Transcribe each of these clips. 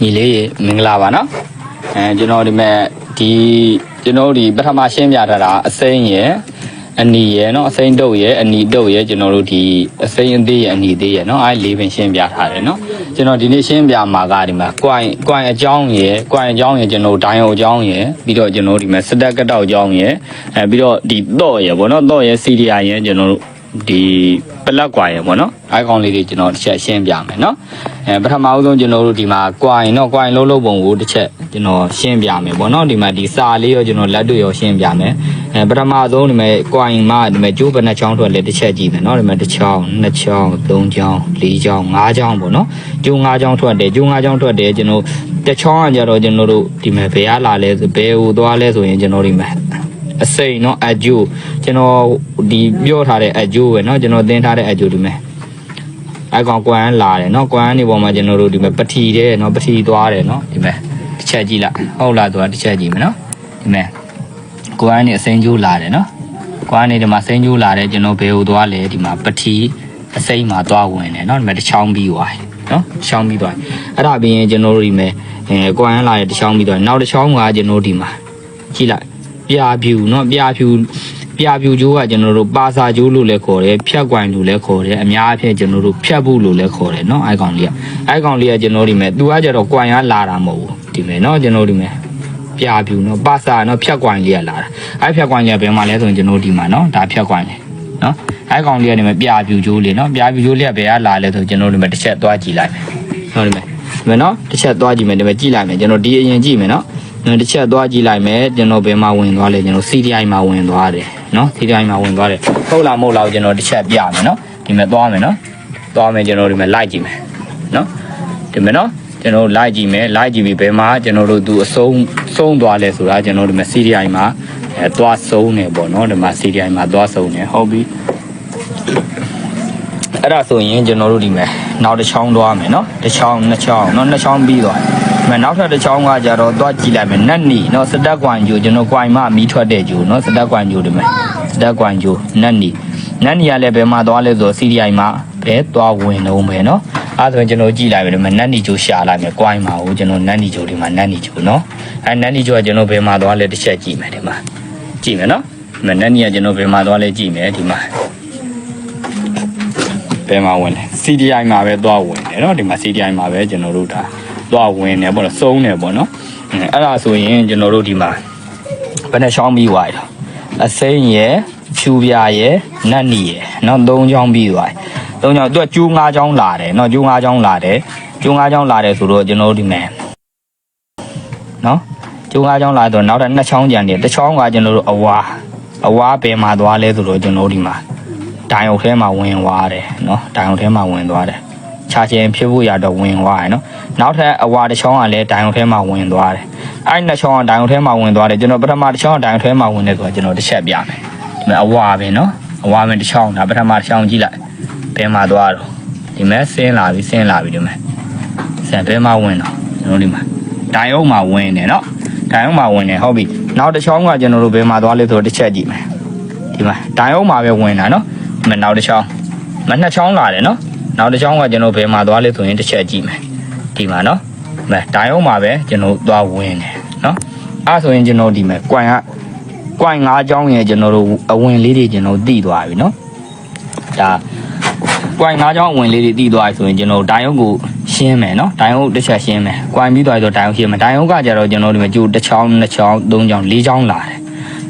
ညီလေးရေမင်္ဂလာပါနော်အဲကျွန်တော်ဒီမဲ့ဒီကျွန်တော်ဒီပထမရှင်းပြထားတာအစိမ့်ရယ်အနီရယ်နော်အစိမ့်တုပ်ရယ်အနီတုပ်ရယ်ကျွန်တော်တို့ဒီအစိမ့်အသေးရယ်အနီသေးရယ်နော်အဲ၄ပင်ရှင်းပြထားတယ်နော်ကျွန်တော်ဒီနေ့ရှင်းပြမှာကဒီမှာ क्वाin क्वाin အကြောင်းရယ် क्वाin အကြောင်းရယ်ကျွန်တော်ဒိုင်ယိုအကြောင်းရယ်ပြီးတော့ကျွန်တော်ဒီမှာစတက်ကတောက်အကြောင်းရယ်အဲပြီးတော့ဒီတော့ရယ်ဗောနော်တော့ရယ် CDI ရယ်ကျွန်တော်တို့ဒီပလက် क्वाin ရယ်ဗောနော်အဲကောင်လေးတွေကျွန်တော်တစ်ချက်ရှင်းပြမယ်နော် အဲပထမအဆုံးကျွန်တော်တို့ဒီမှာကွာရင်တော့ကွာရင်လုံးလုံးပုံကိုတစ်ချက်ကျွန်တော်ရှင်းပြမယ်ပေါ့နော်ဒီမှာဒီစာလေးရောကျွန်တော်လက်တွေ့ရောရှင်းပြမယ်အဲပထမဆုံးဒီမှာကွာရင်မှဒီမှာကျိုးဘယ်နှချောင်းထွက်လဲတစ်ချက်ကြည့်မယ်နော်ဒီမှာတစ်ချောင်းနှစ်ချောင်းသုံးချောင်းလေးချောင်းငါးချောင်းပေါ့နော်ကျိုးငါးချောင်းထွက်တယ်ကျိုးငါးချောင်းထွက်တယ်ကျွန်တော်တစ်ချောင်းကကြတော့ကျွန်တော်တို့ဒီမှာဘယ်ရလာလဲဆိုဘယ်ဟိုသွားလဲဆိုရင်ကျွန်တော်ဒီမှာ အစိမ်းเนาะအဂျိုကျွန်တော်ဒီပြောထားတဲ့အဂျိုပဲเนาะကျွန်တော်သင်ထားတဲ့အဂျိုဒီမဲ့ အဲကောင်ကွမ်လာတယ်နော်ကွမ်နေပေါ်မှာကျွန်တော်တို့ဒီမဲ့ပထီတယ်နော်ပထီသွားတယ်နော်ဒီမဲ့တစ်ချက်ကြည့်လိုက်ဟုတ်လားသူကတစ်ချက်ကြည့်မယ်နော်ဒီမဲ့ကွမ်နေအစိမ်းကျိုးလာတယ်နော်ကွမ်နေဒီမှာစိမ်းကျိုးလာတယ်ကျွန်တော်ဘယ်ဟိုသွားလဲဒီမှာပထီအစိမ်းမှာသွားဝင်တယ်နော်ဒီမဲ့တစ်ချောင်းပြီးသွားတယ်နော်တစ်ချောင်းပြီးသွားတယ်အဲ့ဒါပြီးရင်ကျွန်တော်တို့ဒီမဲ့အဲကွမ်လာတယ်တစ်ချောင်းပြီးသွားတယ်နောက်တစ်ချောင်းကကျွန်တော်ဒီမှာကြည့်လိုက်ပြာဖြူနော်ပြာဖြူ ပြာဖြူကျိုးကကျွန်တော်တို့ပါစာကျိုးလို့လည်းခေါ်တယ်ဖြတ်ကွိုင်လို့လည်းခေါ်တယ်အများအပြားကျွန်တော်တို့ဖြတ်ဖို့လို့လည်းခေါ်တယ်เนาะအိုက်ကောင်လေးကအိုက်ကောင်လေးကကျွန်တော်ဒီမဲ့သူကကြတော့ကွိုင်ကလာတာမဟုတ်ဘူးဒီမဲ့เนาะကျွန်တော်ဒီမဲ့ပြာဖြူเนาะပါစာเนาะဖြတ်ကွိုင်လေးကလာတာအဲ့ဖြတ်ကွိုင်လေးကဘယ်မှာလဲဆိုရင်ကျွန်တော်ဒီမှာเนาะဒါဖြတ်ကွိုင်လေးเนาะအိုက်ကောင်လေးကနေမဲ့ပြာဖြူကျိုးလေးเนาะပြာဖြူကျိုးလေးကဘယ်ကလာလဲဆိုကျွန်တော်ဒီမဲ့တစ်ချက်သွားကြည့်လိုက်မယ်เนาะဒီမဲ့ဒီမဲ့เนาะတစ်ချက်သွားကြည့်မယ်ဒီမဲ့ကြည့်လိုက်မယ်ကျွန်တော်ဒီအရင်ကြည့်မယ်เนาะ ကျွန်တော်တစ်ချက်သွားကြည့်လိုက်မယ်ကျွန်တော်ဘယ်မှာဝင်သွားလဲကျွန်တော် CDI မှာဝင်သွားတယ်နော် CDI မှာဝင်သွားတယ်ဟုတ်လားမဟုတ်လားကျွန်တော်တစ်ချက်ပြမယ်နော်ဒီမဲ့သွားမယ်နော်သွားမယ်ကျွန်တော်ဒီမဲ့လိုက်ကြည့်မယ်နော်ဒီမဲ့နော်ကျွန်တော်လိုက်ကြည့်မယ်လိုက်ကြည့်ပြီးဘယ်မှာကျွန်တော်တို့သူအဆုံးဆုံးသွားလဲဆိုတာကျွန်တော်ဒီမဲ့ CDI မှာအဲသွားဆုံးနေပေါ့နော်ဒီမှာ CDI မှာသွားဆုံးနေဟုတ်ပြီအဲ့ဒါဆိုရင်ကျွန်တော်တို့ဒီမဲ့နောက်တစ်ချောင်းသွားမယ်နော်တစ်ချောင်းနှစ်ချောင်းနော်နှစ်ချောင်းပြီးသွားတယ် မနောက်ထပ်တစ်ချောင်းကကြတော့သွားကြည့်လိုက်မယ်နတ်နီเนาะစတက်ကွမ်ဂျိုကျွန်တော်ကွမ်မမီးထွက်တဲ့ဂျိုเนาะစတက်ကွမ်ဂျိုဒီမှာစတက်ကွမ်ဂျိုနတ်နီနတ်နီကလည်းဘယ်မှာသွားလဲဆိုတော့ CDI မှာပဲသွားဝင်တော့မယ်เนาะအဲ့ဒါဆိုရင်ကျွန်တော်ကြည့်လိုက်မယ်ဒီမှာနတ်နီဂျိုရှာလိုက်မယ်ကွမ်မှာကိုကျွန်တော်နတ်နီဂျိုဒီမှာနတ်နီဂျိုเนาะအဲနတ်နီဂျိုကကျွန်တော်ဘယ်မှာသွားလဲတစ်ချက်ကြည့်မယ်ဒီမှာကြည့်မယ်เนาะဒီမှာနတ်နီကကျွန်တော်ဘယ်မှာသွားလဲကြည့်မယ်ဒီမှာ ဘယ်မှာဝင်လဲ CDI မှာပဲသွားဝင်တယ်เนาะဒီမှာ CDI မှာပဲကျွန်တော်တို့ဒါ သွားဝင်နေပေါ့နော်စုံးနေပေါ့နော်အဲ့ဒါဆိုရင်ကျွန်တော်တို့ဒီမှာဘယ်နဲ့ရှောင်းပြီးသွားရအစိမ့်ရယ်ဖြူပြရယ်နတ်နီရယ်နော်သုံးချောင်းပြီးသွားသုံးချောင်းသူကကျူး၅ချောင်းလာတယ်နော်ကျူး၅ချောင်းလာတယ်ကျူး၅ချောင်းလာတယ်ဆိုတော့ကျွန်တော်တို့ဒီမှာနော်ကျူး၅ချောင်းလာတော့နောက်ထပ်၂ချောင်းကြံတယ်တစ်ချောင်းကကျွန်တော်တို့အဝါအဝါဘယ်မှာသွားလဲဆိုတော့ကျွန်တော်တို့ဒီမှာဒိုင်အုပ်ထဲမှာဝင်သွားတယ်နော်ဒိုင်အုပ်ထဲမှာဝင်သွားတယ် ချာရှင်ဖြစ်ဖို့ရတော့ဝင်သွားတယ်နော်နောက်ထပ်အဝါတစ်ချောင်းကလည်းဒိုင်ယုံထဲမှာဝင်သွားတယ်အဲ့နှစ်ချောင်းကဒိုင်ယုံထဲမှာဝင်သွားတယ်ကျွန်တော်ပထမတစ်ချောင်းကဒိုင်ယုံထဲမှာဝင်တယ်ဆိုတော့ကျွန်တော်တစ်ချက်ပြမယ်ဒါအဝါပဲနော်အဝါပဲတစ်ချောင်းဒါပထမတစ်ချောင်းကြည့်လိုက်ဘယ်မှာသွားတော့ဒီမဲ့ဆင်းလာပြီဆင်းလာပြီဒီမဲ့ဆန်ဘယ်မှာဝင်တော့ကျွန်တော်ဒီမှာဒိုင်ယုံမှာဝင်တယ်နော်ဒိုင်ယုံမှာဝင်တယ်ဟုတ်ပြီနောက်တစ်ချောင်းကကျွန်တော်တို့ဘယ်မှာသွားလဲဆိုတော့တစ်ချက်ကြည့်မယ်ဒီမှာဒိုင်ယုံမှာပဲဝင်တာနော်မနောက်တစ်ချောင်းမနှစ်ချောင်းလာတယ်နော် နောက်တစ်ချောင်းကကျွန်တော်ဘယ်မှာသွားလဲဆိုရင်တစ်ချက်ကြည့်မယ်ဒီမှာနော်မဲတိုင်အောင်မှာပဲကျွန်တော်သွားဝင်တယ်နော်အဲ့ဆိုရင်ကျွန်တော်ဒီမဲ့ကွိုင်ကကွိုင်၅ချောင်းရဲ့ကျွန်တော်တို့အဝင်လေးတွေကျွန်တော်သိသွားပြီနော်ဒါကွိုင်၅ချောင်းအဝင်လေးတွေသိသွားပြီဆိုရင်ကျွန်တော်တိုင်အောင်ကိုရှင်းမယ်နော်တိုင်အောင်တစ်ချက်ရှင်းမယ်ကွိုင်ပြီးသွားပြီဆိုတိုင်အောင်ရှင်းမယ်တိုင်အောင်ကကြတော့ကျွန်တော်ဒီမှာကျိုးတစ်ချောင်းနှစ်ချောင်းသုံးချောင်းလေးချောင်းလာတယ်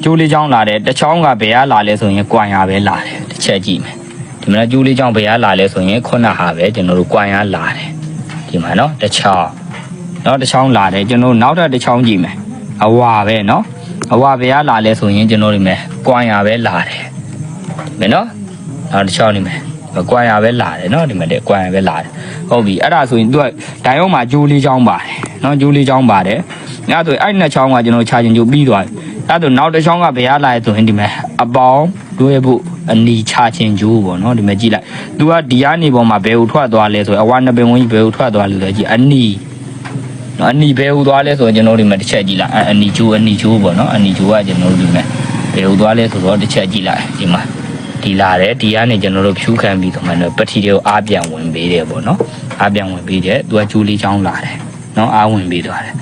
ကျိုးလေးချောင်းလာတယ်တစ်ချောင်းကဘယ်ကလာလဲဆိုရင်ကွမ်ရပဲလာတယ်တစ်ချက်ကြည့်မယ် ဒီမှာကျိုးလေးချောင်းဘယ်ကလာလဲဆိုရင်ခုနဟာပဲကျွန်တော်တို့ကွမ်ရလာတယ်ဒီမှာနော်တစ်ချောင်းနော်တစ်ချောင်းလာတယ်ကျွန်တော်တို့နောက်ထပ်တစ်ချောင်းကြည့်မယ်အဝါပဲနော်အဝါဘယ်ကလာလဲဆိုရင်ကျွန်တော်တို့ဒီမှာကွမ်ရပဲလာတယ်ဒီမယ်နော်နောက်တစ်ချောင်းဒီမှာကွမ်ရပဲလာတယ်နော်ဒီမှာတဲ့ကွမ်ရပဲလာတယ်ဟုတ်ပြီအဲ့ဒါဆိုရင်သူကဒိုင်အောင်မှာကျိုးလေးချောင်းပါတယ်နော်ကျိုးလေးချောင်းပါတယ် ညဆိုရင်အဲ့နှစ်ချောင်းကကျွန်တော်ခြာချင်ကျိုးပြီးသွားပြီအဲ့ဒါနောက်တစ်ချောင်းကဘယ်ရလာလဲဆိုရင်ဒီမှာအပေါင်းတွဲဖို့အနီချချင်ကျိုးပေါ့နော်ဒီမှာကြည့်လိုက်။ तू ကဒီကနေပေါ်မှာဘယ်ကိုထွက်သွားလဲဆိုရင်အဝါနှစ်ပင်ဝင်းကြီးဘယ်ကိုထွက်သွားလဲဆိုတော့ကြည့်အနီနော်အနီဘယ်ကိုသွားလဲဆိုရင်ကျွန်တော်တို့ဒီမှာတစ်ချက်ကြည့်လိုက်အအနီကျိုးအနီကျိုးပေါ့နော်အနီကျိုးကကျွန်တော်တို့ဒီမှာဘယ်ကိုသွားလဲဆိုတော့တစ်ချက်ကြည့်လိုက်ဒီမှာဒီလာတယ်ဒီကနေကျွန်တော်တို့ဖြူခံပြီးတော့မှတော့ပတိတွေကိုအားပြန်ဝင်ပေးတယ်ပေါ့နော်အားပြန်ဝင်ပေးတယ် तू ကကျိုးလေးချောင်းလာတယ်နော်အာဝင်ပြီးသွားတယ်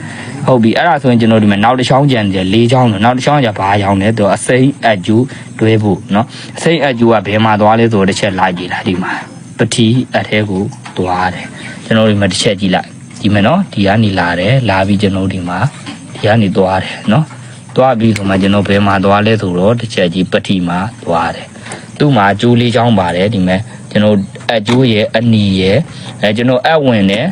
ဟုတ်ပြီအဲ့ဒါဆိုရင်ကျွန်တော်ဒီမှာနောက်တစ်ချောင်းကြံတယ်၄ချောင်းတော့နောက်တစ်ချောင်းကဘာချောင်းလဲသူအစိမ့်အကျူတွဲဖို့နော်အစိမ့်အကျူကဘယ်မှာသွားလဲဆိုတော့တစ်ချက်လိုက်ကြည့်လိုက်ဒီမှာပတိအထဲကိုသွားတယ်ကျွန်တော်ဒီမှာတစ်ချက်ကြည့်လိုက်ဒီမှာနော်ဒီကနေလာတယ်လာပြီးကျွန်တော်ဒီမှာဒီကနေသွားတယ်နော်သွားပြီးဆိုမှကျွန်တော်ဘယ်မှာသွားလဲဆိုတော့တစ်ချက်ကြီးပတိမှာသွားတယ်သူ့မှာကျိုးလေးချောင်းပါတယ်ဒီမှာကျွန်တော်အကျိုးရဲ့အနီရဲ့အဲကျွန်တော်အဝင်နဲ့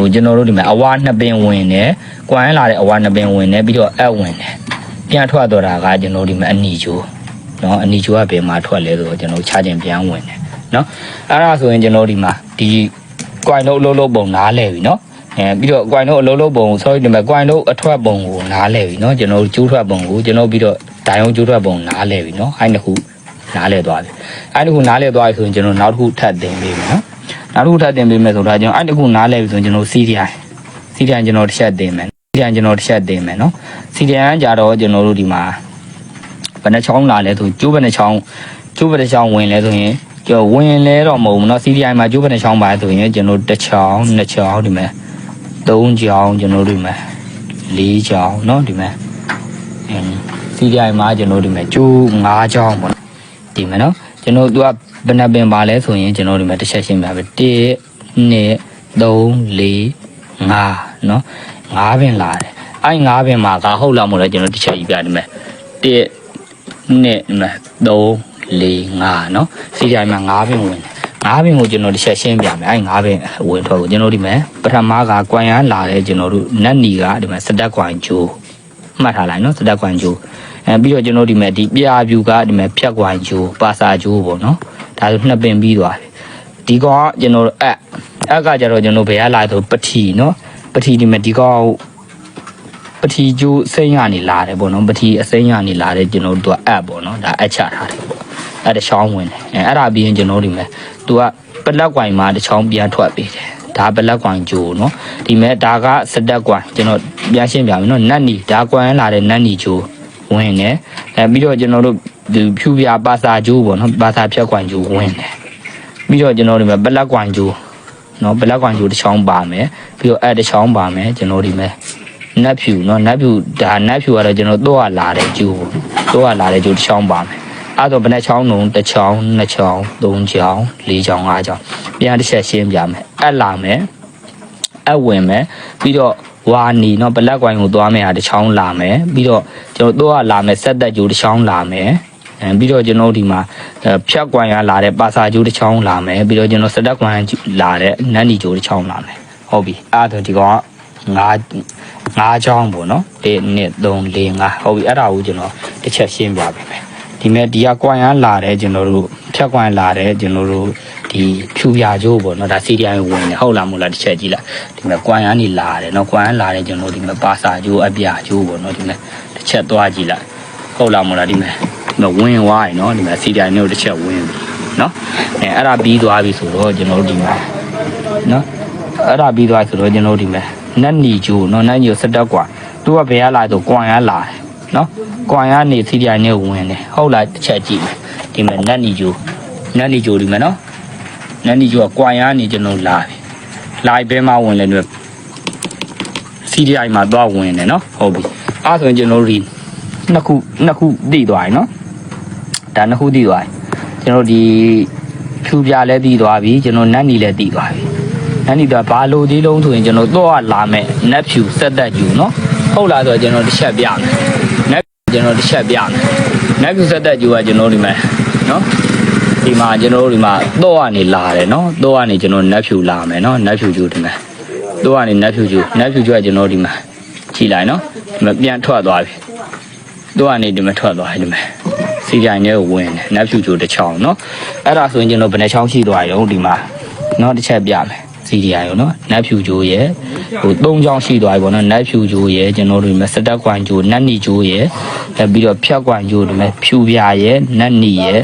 ဟိုကျွန်တော်တို့ဒီမှာအဝါနှစ်ပင်ဝင်တယ်၊ကွမ်းလာတဲ့အဝါနှစ်ပင်ဝင်တယ်ပြီးတော့အပ်ဝင်တယ်။ပြန်ထွက်တော့တာကကျွန်တော်ဒီမှာအနီချိုးเนาะအနီချိုးကဘယ်မှာထွက်လဲဆိုတော့ကျွန်တော်ချခြင်းပြန်ဝင်တယ်เนาะအဲ့ဒါဆိုရင်ကျွန်တော်ဒီမှာဒီကွိုင်တို့အလုံးလုံးပုံနားလဲပြီเนาะအဲပြီးတော့ကွိုင်တို့အလုံးလုံးပုံ sorry ဒီမှာကွိုင်တို့အထွက်ပုံကိုနားလဲပြီเนาะကျွန်တော်ကျိုးထွက်ပုံကိုကျွန်တော်ပြီးတော့ဒိုင်အောင်ကျိုးထွက်ပုံနားလဲပြီเนาะအဲ့ဒီခုနားလဲသွားပြီအဲ့ဒီခုနားလဲသွားပြီဆိုရင်ကျွန်တော်နောက်တစ်ခုထပ်တင်ပေးမယ်เนาะ နောက်တစ်ခုထပ်တင်ပေးမယ်ဆိုတော့ကျွန်တော်အဲ့တစ်ခုနားလဲပြီဆိုရင်ကျွန်တော် CDI CDI ကျွန်တော်တစ်ချက်တင်မယ် CDI ကျွန်တော်တစ်ချက်တင်မယ်နော် CDI ကကြတော့ကျွန်တော်တို့ဒီမှာဘယ်နှချောင်းလာလဲဆိုကျိုးဘယ်နှချောင်းကျိုးဘယ်နှချောင်းဝင်လဲဆိုရင်ကျွန်တော်ဝင်လဲတော့မဟုတ်ဘူးနော် CDI မှာကျိုးဘယ်နှချောင်းပါဆိုရင်ကျွန်တော်တစ်ချောင်းနှစ်ချောင်းဒီမှာသုံးချောင်းကျွန်တော်တို့ဒီမှာလေးချောင်းနော်ဒီမှာအင်း CDI မှာကျွန်တော်ဒီမှာကျိုး၅ချောင်းပေါ့နော်ဒီမှာနော် ကျွန်တော်သူကဘယ်နှပင်ပါလဲဆိုရင်ကျွန်တော်ဒီမှာတစ်ချက်ရှင်းပြပါမယ်1 2 3 4 5နော်5ပင်လာတယ်အဲ့5ပင်မှာကဟုတ်လားမဟုတ်လဲကျွန်တော်တစ်ချက်ကြီးပြဒီမှာ1 2ဒီမှာ3 4 5နော်စီတိုင်းမှာ5ပင်ဝင်တယ်၅ပင်ကိုကျွန်တော်တစ်ချက်ရှင်းပြမယ်အဲ့၅ပင်ဝင်ထွက်ကိုကျွန်တော်ဒီမှာပထမကကွမ်ရန်လာတယ်ကျွန်တော်တို့နတ်နီကဒီမှာစတက်ကွမ်ဂျိုး မှတ်ထားလိုက်နော်စတက်ကွမ်ဂျိုးအဲပြီးတော့ကျွန်တော်ဒီမှာဒီပြာပြူကဒီမှာဖြတ်ကွမ်ဂျိုးပါစာဂျိုးပေါ့နော်ဒါဆိုနှစ်ပင်ပြီးသွားပြီဒီကောင်ကကျွန်တော်တို့အက်အက်ကကြတော့ကျွန်တော်ဘယ်ကလာဆိုပထီနော်ပထီဒီမှာဒီကောင်ပထီဂျိုးစိမ့်ကနေလာတယ်ပေါ့နော်ပထီအစိမ့်ကနေလာတယ်ကျွန်တော်တို့ကအက်ပေါ့နော်ဒါအက်ချထားတယ်ပေါ့အဲ့တချောင်းဝင်တယ်အဲအဲ့ဒါပြီးရင်ကျွန်တော်ဒီမှာသူကပလက်ကွိုင်မှာတချောင်းပြန်ထွက်ပေးတယ်ဒါပလက်ကွိုင်ဂျိုးနော်ဒီမဲ့ဒါကစတက်ကွိုင်ကျွန်တော် ပြရှင်းပြမယ်နော်နတ်နီဒါကွမ်လာတဲ့နတ်နီချိုးဝင်တယ်အဲပြီးတော့ကျွန်တော်တို့ဖြူပြပါစာကျိုးပေါ့နော်ပါစာဖြက်ကွမ်ကျိုးဝင်တယ်ပြီးတော့ကျွန်တော်တို့မှာပလက်ကွမ်ကျိုးနော်ပလက်ကွမ်ကျိုးတစ်ချောင်းပါမယ်ပြီးတော့အဲတစ်ချောင်းပါမယ်ကျွန်တော်ဒီမှာနတ်ဖြူနော်နတ်ဖြူဒါနတ်ဖြူကတော့ကျွန်တော်တော့လာတဲ့ကျိုးပေါ့တော့လာတဲ့ကျိုးတစ်ချောင်းပါမယ်အဲ့တော့ဘယ်နှချောင်းလုံးတစ်ချောင်းနှစ်ချောင်းသုံးချောင်းလေးချောင်းငါးချောင်းပြန်တစ်ချက်ရှင်းပြမယ်အက်လာမယ်အက်ဝင်မယ်ပြီးတော့ ဝါနီเนาะဘလက်ကွိုင်ကိုသွားမယ်ဟာတစ်ချောင်းလာမယ်ပြီးတော့ကျွန်တော်တော့လာမယ်ဆက်သက်ကျိုးတစ်ချောင်းလာမယ်အဲပြီးတော့ကျွန်တော်ဒီမှာအဲဖြတ်ကွိုင်ရလာတဲ့ပါစာကျိုးတစ်ချောင်းလာမယ်ပြီးတော့ကျွန်တော်စတက်ကွိုင်လာတဲ့နတ်နီကျိုးတစ်ချောင်းလာမယ်ဟုတ်ပြီအဲ့ဒါဒီကောင်ကငါး ငါးချောင်းပေါ့နော်1 2 3 4 5ဟုတ်ပြီအဲ့ဒါကိုကျွန်တော်တစ်ချက်ရှင်းပြပေးမယ်ဒီမဲ့ဒီကကွိုင်ရလာတယ်ကျွန်တော်တို့ဖြတ်ကွိုင်လာတယ်ကျွန်တော်တို့ ဒီဖြူပြကျိုးပေါ့နော်ဒါ CDI ဝင်တယ်ဟုတ်လားမဟုတ်လားတစ်ချက်ကြည့်လိုက်ဒီမဲ့ကွိုင်ရနေလာတယ်နော်ကွိုင်ရလာတယ်ကျွန်တော်ဒီမဲ့ပါစာကျိုးအပြကျိုးပေါ့နော်ဒီမဲ့တစ်ချက်သွားကြည့်လိုက်ဟုတ်လားမဟုတ်လားဒီမဲ့ဒီမဲ့ဝင်သွားရင်နော်ဒီမဲ့ CDI နဲ့တစ်ချက်ဝင်ပြီနော်အဲအဲ့ဒါပြီးသွားပြီဆိုတော့ကျွန်တော်တို့ဒီမဲ့နော်အဲ့ဒါပြီးသွားဆိုတော့ကျွန်တော်တို့ဒီမဲ့နတ်နီဂျိုနော်နတ်ဂျိုစတက်ကွာသူကဘယ်ကလာဆိုကွမ်ရလာတယ်နော်ကွမ်ရနေစီဒီအိုင်နဲ့ဝင်တယ်ဟုတ်လားတစ်ချက်ကြည့်မယ်ဒီမှာနတ်နီဂျိုနတ်နီဂျိုဒီမှာနော် နန်းဒီကျော်ကွာရနေကျွန်တော်လာတယ်လာဘဲမှာဝင်လဲတော့ CDI မှာသွားဝင်တယ်နော်ဟုတ်ပြီအဲ့ဆိုရင်ကျွန်တော်ဒီနှစ်ခုနှစ်ခုတည်သွားပြီနော်ဒါနှစ်ခုတည်သွားပြီကျွန်တော်ဒီဖြူပြလဲတည်သွားပြီကျွန်တော်နတ်နီလဲတည်သွားပြီနတ်နီတော့ဘာလို့သေးလုံးဆိုရင်ကျွန်တော်တော့လာမယ်နတ်ဖြူဆက်တက်ယူနော်ဟုတ်လားဆိုတော့ကျွန်တော်တစ်ချက်ပြမယ်နတ်ကျွန်တော်တစ်ချက်ပြမယ်နတ်ဖြူဆက်တက်ယူကကျွန်တော်ဒီမှာနော် ဒီမှာကျွန်တော်ဒီမှာတော့ကနေလာတယ်เนาะတော့ကနေကျွန်တော်နက်ဖြူလာမယ်เนาะနက်ဖြူယူဒီမှာတော့ကနေနက်ဖြူယူနက်ဖြူယူကကျွန်တော်ဒီမှာကြည်လိုက်เนาะဒီမှာပြန်ထွက်သွားပြီတော့ကနေဒီမှာထွက်သွားတယ်ဒီမှာစီကြိုင်နဲ့ဝင်တယ်နက်ဖြူယူတစ်ချောင်းเนาะအဲ့ဒါဆိုရင်ကျွန်တော်ဘယ်နှချောင်းရှိသွားရုံဒီမှာเนาะတစ်ချက်ပြမယ် စီဒီယာရောနော်နတ်ဖြူဂျိုးရဲ့ဟို၃ချောင်းရှိသွားပြီပေါ့နော်နတ်ဖြူဂျိုးရဲ့ကျွန်တော်တို့ဒီမှာစတက်ကွမ်ဂျိုးနတ်နီဂျိုးရဲ့အဲပြီးတော့ဖြတ်ကွမ်ဂျိုးဒီမှာဖြူပြရဲ့နတ်နီရဲ့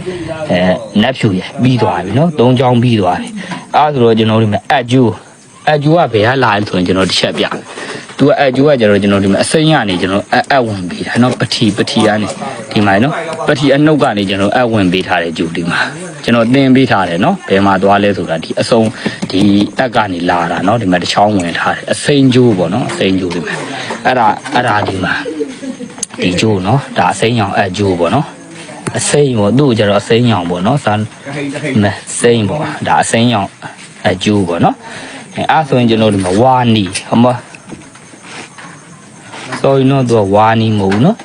အဲနတ်ဖြူရဲ့ပြီးသွားပြီနော်၃ချောင်းပြီးသွားပြီအဲဒါဆိုတော့ကျွန်တော်တို့ဒီမှာအက်ဂျိုး အက်ဂျိုးကဘယ်ကလာလဲဆိုရင်ကျွန်တော်တစ်ချက်ပြမယ်သူကအကျိုးကကျတော့ကျွန်တော်ဒီမှာအစိမ်းရနေကျွန်တော်အအဝင်ပေးတာနော်ပတိပတိကနေဒီမှာနော်ပတိအနှုတ်ကနေကျွန်တော်အဝင်ပေးထားတယ်ကျူဒီမှာကျွန်တော်သင်ပေးထားတယ်နော်ဘယ်မှာသွားလဲဆိုတာဒီအစုံဒီတက်ကနေလာတာနော်ဒီမှာတစ်ချောင်းဝင်ထားတယ်အစိမ်းကျိုးပေါ့နော်အစိမ်းကျိုးဒီမှာအဲ့ဒါအဲ့ဒါဒီမှာဒီကျိုးနော်ဒါအစိမ်းရောင်အကျိုးပေါ့နော်အစိမ်းပေါ့သူ့ကိုကျတော့အစိမ်းရောင်ပေါ့နော်ဆန်မဲစိမ်းပေါ့ဒါအစိမ်းရောင်အကျိုးပေါ့နော် အဲအဲ့ဆိုရင်ကျွန်တော်ဒီမှာဝါနီဟမဆိုရင်တော့သူကဝါနီမဟုတ်ဘူးနော်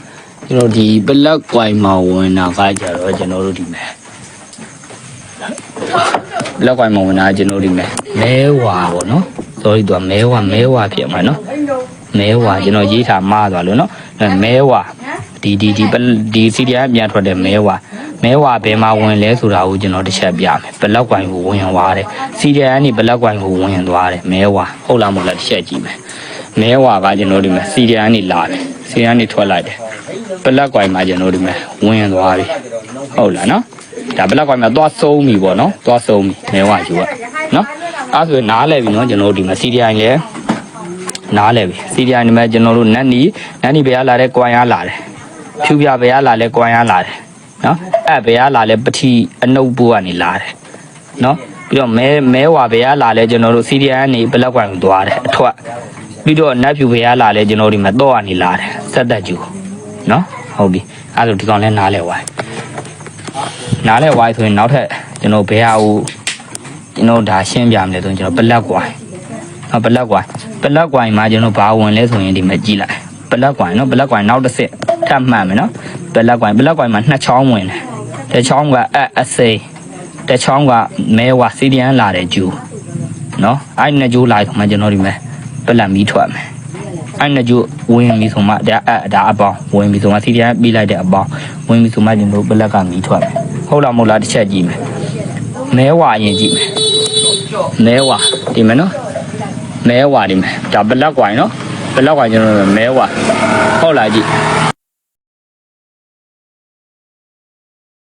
ကျွန်တော်ဒီဘလက်ကွိုင်မှာဝင်တာကကြတော့ကျွန်တော်တို့ဒီမှာလက်ကွိုင်မှာဝင်တာကျွန်တော်ဒီမှာမဲဝါပေါ့နော် sorry သူကမဲဝါမဲဝါဖြစ်မှာနော်မဲဝါကျွန်တော်ရေးထားမှားသွားလို့နော်မဲဝါ ဒီဒီဒီပလဒီစီဒီအပြန်ထွက်တဲ့မဲဝါမဲဝါဘယ်မှာဝင်လဲဆိုတာကိုကျွန်တော်တစ်ချက်ပြမယ်ဘလက်ကွိုင်ကိုဝင်သွားတယ်စီဒီကနေဘလက်ကွိုင်ကိုဝင်သွားတယ်မဲဝါဟုတ်လားမဟုတ်လားတစ်ချက်ကြည့်မယ်မဲဝါကကျွန်တော်ဒီမှာစီရီယန်နေလာတယ်စီရီယန်နေထွက်လိုက်တယ်ပလက်ကွိုင်မှာကျွန်တော်ဒီမှာဝင်သွားပြီဟုတ်လားနော်ဒါပလက်ကွိုင်မှာသွားဆုံးပြီပေါ့နော်သွားဆုံးပြီမဲဝါယူကနော်အဲ့ဆိုရင်နားလဲပြီနော်ကျွန်တော်တို့ဒီမှာစီရီယန်လည်းနားလဲပြီစီရီယန်ဒီမှာကျွန်တော်တို့နတ်နီနတ်နီဘယ်ကလာတယ်ကွိုင်ရလာတယ် ဖြူပြဘယ်ကလာလဲကွိုင်ရလာတယ်နော်အဲ့ဘယ်ကလာလဲပတိအနုပ်ဘူးကနေလာတယ်နော်ပြီးတော့မဲမဲဝါဘယ်ကလာလဲကျွန်တော်တို့စီရီယန်ကနေပလက်ကွိုင်ကိုသွားတယ်အထွက်ပြီးတော့နတ်ဖြူဘယ်ကလာလဲကျွန်တော်ဒီမှာတော့ကနေလာတယ်ဆက်သက်ကျူနော်ဟုတ်ပြီအဲ့ဒါဒီကောင်လဲနားလဲဝိုင်းနားလဲဝိုင်းဆိုရင်နောက်ထပ်ကျွန်တော်ဘယ်ဟာကိုကျွန်တော်ဒါရှင်းပြမယ်လဲဆိုရင်ကျွန်တော်ပလက်ကွိုင်းနော်ပလက်ကွိုင်းပလက်ကွိုင်းမှာကျွန်တော်ဘာဝင်လဲဆိုရင်ဒီမှာကြည့်လိုက်ပလက်ကွိုင်းနော်ပလက်ကွိုင်းနောက်တစ်စစ် ထပ်မှတ်မယ်နော်ပလက်ကွိုင်းပလက်ကွိုင်းမှာနှစ်ချောင်းဝင်တယ်တစ်ချောင်းကအအစိတစ်ချောင်းကမဲဝါစီဒီယန်လာတယ်ကျူနော်အဲ့နှစ်ကျူလာဆိုမှကျွန်တော်ဒီမှာပလက်မီးထွက်မယ်အဲ့နှစ်ကျိုးဝင်ပြီဆိုမှဒါအဲ့ဒါအပေါင်းဝင်ပြီဆိုမှစီရီယန်ပြီးလိုက်တဲ့အပေါင်းဝင်ပြီဆိုမှကျွန်တော်ပလက်ကမီးထွက်မယ်ဟုတ်လားမဟုတ်လားတစ်ချက်ကြည့်မယ်မဲဝါရင်ကြည့်မယ်မဲဝါဒီမယ်နော်မဲဝါဒီမယ်ဒါပလက်ကွိုင်နော်ပလက်ကွိုင်ကျွန်တော်မဲဝါဟုတ်လားကြည့်